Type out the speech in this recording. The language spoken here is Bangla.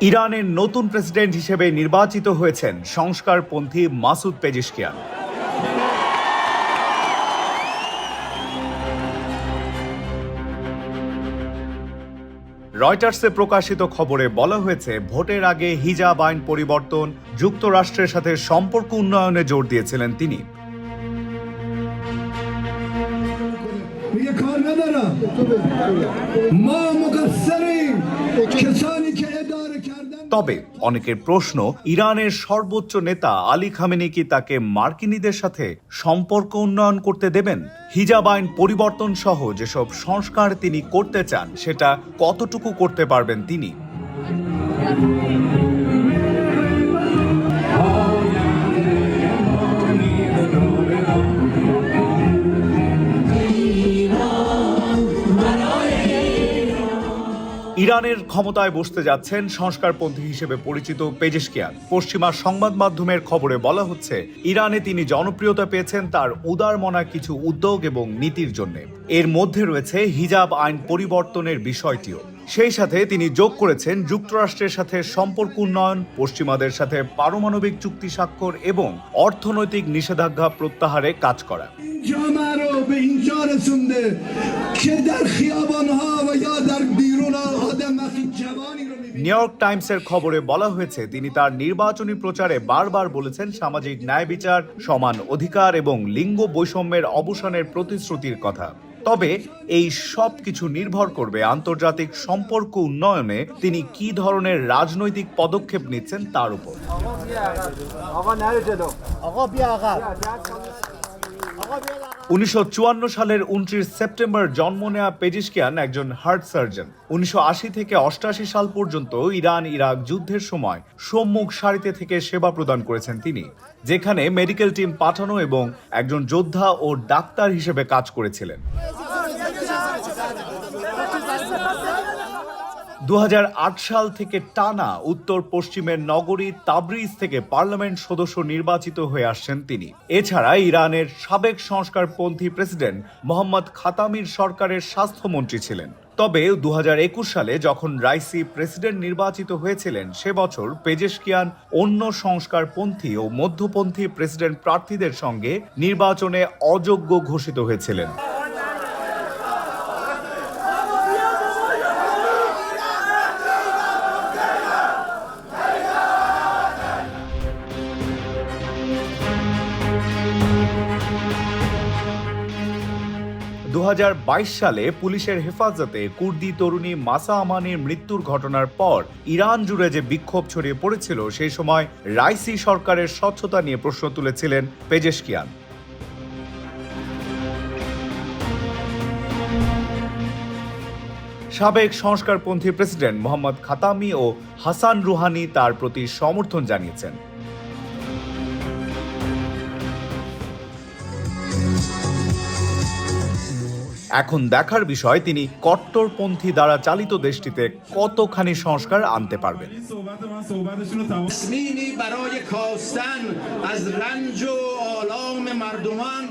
ইরানের নতুন প্রেসিডেন্ট হিসেবে নির্বাচিত হয়েছেন সংস্কারপন্থী মাসুদ পেজিশকিয়ান রয়টার্সে প্রকাশিত খবরে বলা হয়েছে ভোটের আগে হিজাব আইন পরিবর্তন যুক্তরাষ্ট্রের সাথে সম্পর্ক উন্নয়নে জোর দিয়েছিলেন তিনি میگه کار ندارم ما مقصریم তবে অনেকের প্রশ্ন, ইরানের সর্বোচ্চ নেতা আলী খামেনি কি তাকে মার্কিনীদের সাথে সম্পর্ক উন্নয়ন করতে দেবেন? হিজাব আইন পরিবর্তন সহ যেসব সংস্কার তিনি করতে চান, সেটা কতটুকু করতে পারবেন তিনি? ইরানের ক্ষমতায় বসতে যাচ্ছেন সংস্কারপন্থী হিসেবে পরিচিত পেজেশকিয়ান পশ্চিমা সংবাদ মাধ্যমের খবরে বলা হচ্ছে ইরানে তিনি জনপ্রিয়তা পেয়েছেন তার উদারমনা কিছু উদ্যোগ এবং নীতির জন্য এর মধ্যে রয়েছে হিজাব আইন পরিবর্তনের বিষয়টিও সেই সাথে তিনি যোগ করেছেন যুক্তরাষ্ট্রের সাথে সম্পর্ক উন্নয়ন পশ্চিমাদের সাথে পারমাণবিক চুক্তি স্বাক্ষর এবং অর্থনৈতিক নিষেধাজ্ঞা প্রত্যাহারে কাজ করা جامعه رو به اینجا رسونده که در خیابانها و یا در নিউ ইয়র্ক টাইমসের খবরে বলা হয়েছে তিনি তার নির্বাচনী প্রচারে বারবার বলেছেন সামাজিক ন্যায় বিচার সমান অধিকার এবং লিঙ্গ বৈষম্যের অবসানের প্রতিশ্রুতির কথা তবে এই সব কিছু নির্ভর করবে আন্তর্জাতিক সম্পর্ক উন্নয়নে তিনি কি ধরনের রাজনৈতিক পদক্ষেপ নিচ্ছেন তার উপর উনিশশো চুয়ান্ন সালের উনত্রিশ সেপ্টেম্বর জন্ম নেয়া পেজিশকিয়ান একজন হার্ট সার্জন। উনিশশো আশি থেকে অষ্টাশি সাল পর্যন্ত ইরান ইরাক যুদ্ধের সময় সম্মুখ সারিতে থেকে সেবা প্রদান করেছেন তিনি, যেখানে মেডিকেল টিম পাঠানো এবং একজন যোদ্ধা ও ডাক্তার হিসেবে কাজ করেছিলেন। দু হাজার আট সাল থেকে টানা উত্তর পশ্চিমের নগরী তাবরিজ থেকে পার্লামেন্ট সদস্য নির্বাচিত হয়ে আসছেন তিনি। এছাড়া ইরানের সাবেক সংস্কারপন্থী প্রেসিডেন্ট মোহাম্মদ খাতামির সরকারের স্বাস্থ্যমন্ত্রী ছিলেন। তবে দু হাজার একুশ সালে যখন রাইসি প্রেসিডেন্ট নির্বাচিত হয়েছিলেন, সে বছর পেজেশকিয়ান অন্য সংস্কারপন্থী ও মধ্যপন্থী প্রেসিডেন্ট প্রার্থীদের সঙ্গে নির্বাচনে অযোগ্য ঘোষিত হয়েছিলেন। দু হাজার বাইশ সালে পুলিশের হেফাজতে কুর্দি তরুণী মাসা আমানির মৃত্যুর ঘটনার পর ইরান জুড়ে যে বিক্ষোভ ছড়িয়ে পড়েছিল, সেই সময় রাইসি সরকারের স্বচ্ছতা নিয়ে প্রশ্ন তুলেছিলেন পেজেশকিয়ান। সাবেক সংস্কারপন্থী প্রেসিডেন্ট মোহাম্মদ খাতামি ও হাসান রুহানি তার প্রতি সমর্থন জানিয়েছেন। এখন দেখার বিষয় তিনি কট্টরপন্থী দ্বারা চালিত দেশটিতে কতখানি সংস্কার আনতে পারবেন صحبت من صحبتشون رو تمام تصمیمی برای کاستن از رنج و آلام مردمان